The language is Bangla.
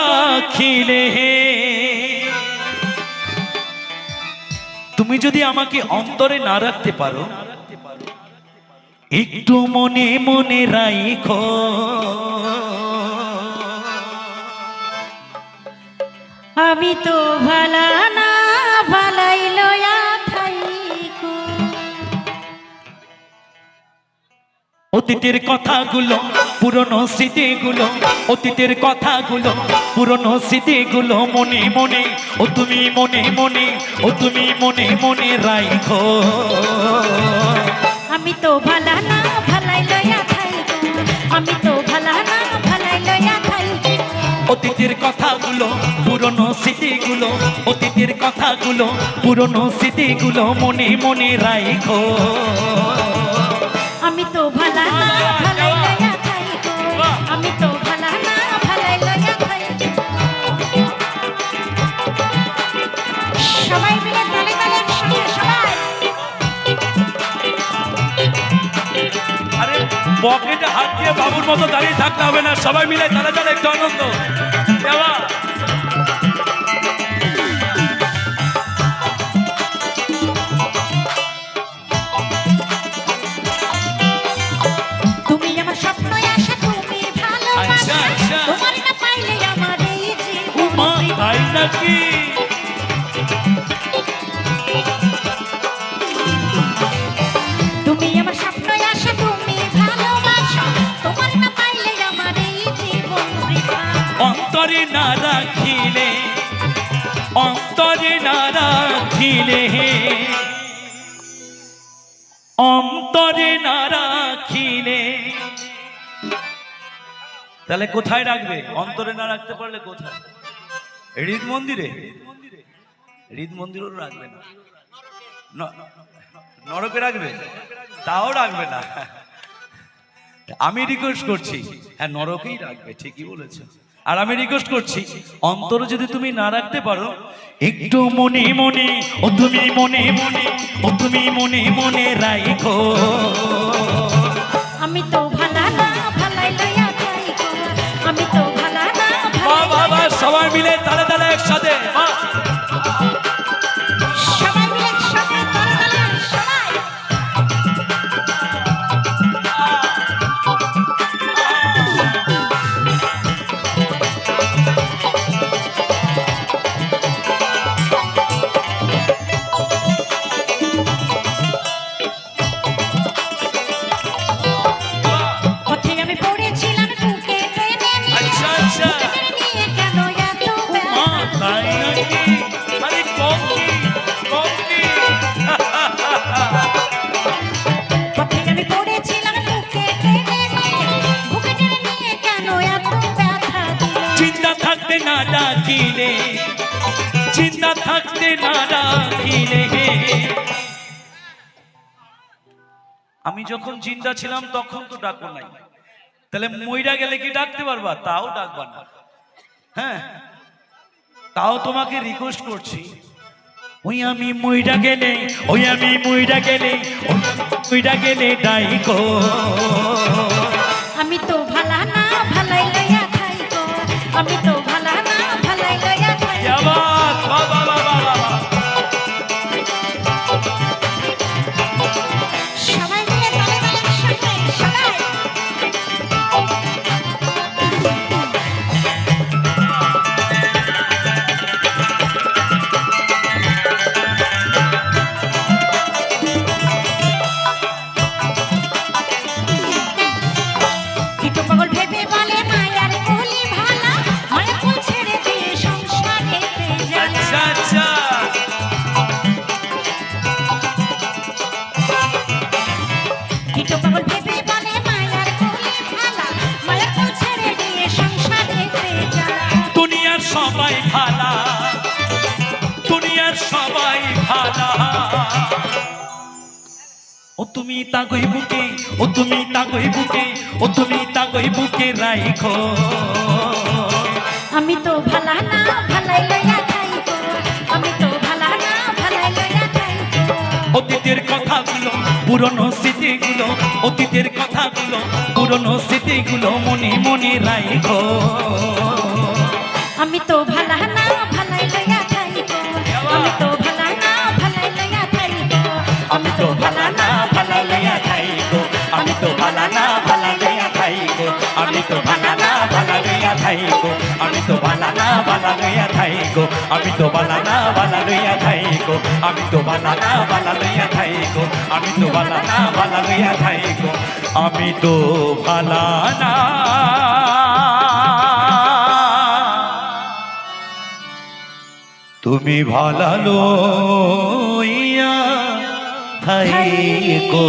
রাখিলে তুমি যদি আমাকে অন্তরে না রাখতে পারো একটু মনে মনে রাইখো। আমি তো ভালা না ভালাই লয়া থাইকো। অতীতের কথাগুলো পুরনো স্মৃতিগুলো অতীতের কথাগুলো পুরনো স্মৃতিগুলো মনে মনে ও তুমি মনে মনে ও তুমি মনে মনে রাইখো। আমি তো ভালা না ভালাই লয়া থাইকো আমি তো ভালা না ভালাই লয়া থাইকো অতীতের কথাগুলো পুরনো স্মৃতিগুলো অতীতের কথাগুলো পুরনো স্মৃতিগুলো মনে মনে রাইখো। আমি তো ভালা না পকেটে হাত দিয়ে বাবুর মতো দাঁড়িয়ে থাকতে হবে না। সবাই মিলে তালে তালে একটু আনন্দ। দেওয়া। তুমি অন্তরে না রাখিলে, অন্তরে না রাখিলে। অন্তরে না রাখিলে। তাহলে কোথায় রাখবে? অন্তরে না রাখতে পারলে কোথায়? হৃদ মন্দিরে? হৃদ মন্দিরও রাখবে না। নরকে রাখবে? তাও রাখবে না। আমি রিকোয়েস্ট করছি। হ্যাঁ নরকেই রাখবে, ঠিকই বলেছ। আর আমি রিকোয়েস্ট করছি অন্তর যদি তুমি না রাখতে পারো একটু মনে মনে ও তুমি মনে মনে ও তুমি মনে মনে রাখো আমি তো ভালা না ভালাই আমি তো ভালা না বাবা সবাই মিলে তালে তালে একসাথে ডাকিলে চিন্তা থাকতে না ডাকিলে আমি যখন চিন্তা ছিলাম, তখন তো ডাকো নাই। তাহলে মইরা গেলে কি ডাকতে পারবা? তাও ডাকবা না। হ্যাঁ তাও তোমাকে রিকোয়েস্ট করছি। ওই আমি মইরা গেলে, ওই আমি মইরা গেলে মইরা গেলে ডাইকো। আমি তো সবাই ভালা দুনিয়ার সবাই ভালা। ও তুমি তাগই বুকে ও তুমি তাগই বুকে ও তুমি তাগই বুকে রাইখো। আমি তো ভালা না ভালাই লইয়া খাইবো। আমি তো ভালা না ভালাই লইয়া খাইবো। অতীতের কথাগুলো পুরনো স্মৃতিগুলো অতীতের কথাগুলো পুরনো স্মৃতিগুলো মনে মনে রাইখো। আমি তো ভালা না ভালাই লইয়া থাইকো আমি তো ভালা না ভালাই লইয়া থাইকো আমি তো ভালা না ভালা লইয়া থাইকো আমি তো ভালা না ভালা লইয়া থাইকো আমি তো ভালা না ভালা লইয়া থাইকো আমি তো ভালা না ভালা লইয়া থাইকো আমি তো ভালা না ভালা লইয়া থাইকো আমি তো ভালা না ভালা লইয়া থাইকো আমি তো ভালা না ভালা লইয়া থাইকো আমি তো ভালা না তুমি ভালালো ইয়া থাই থাইকো।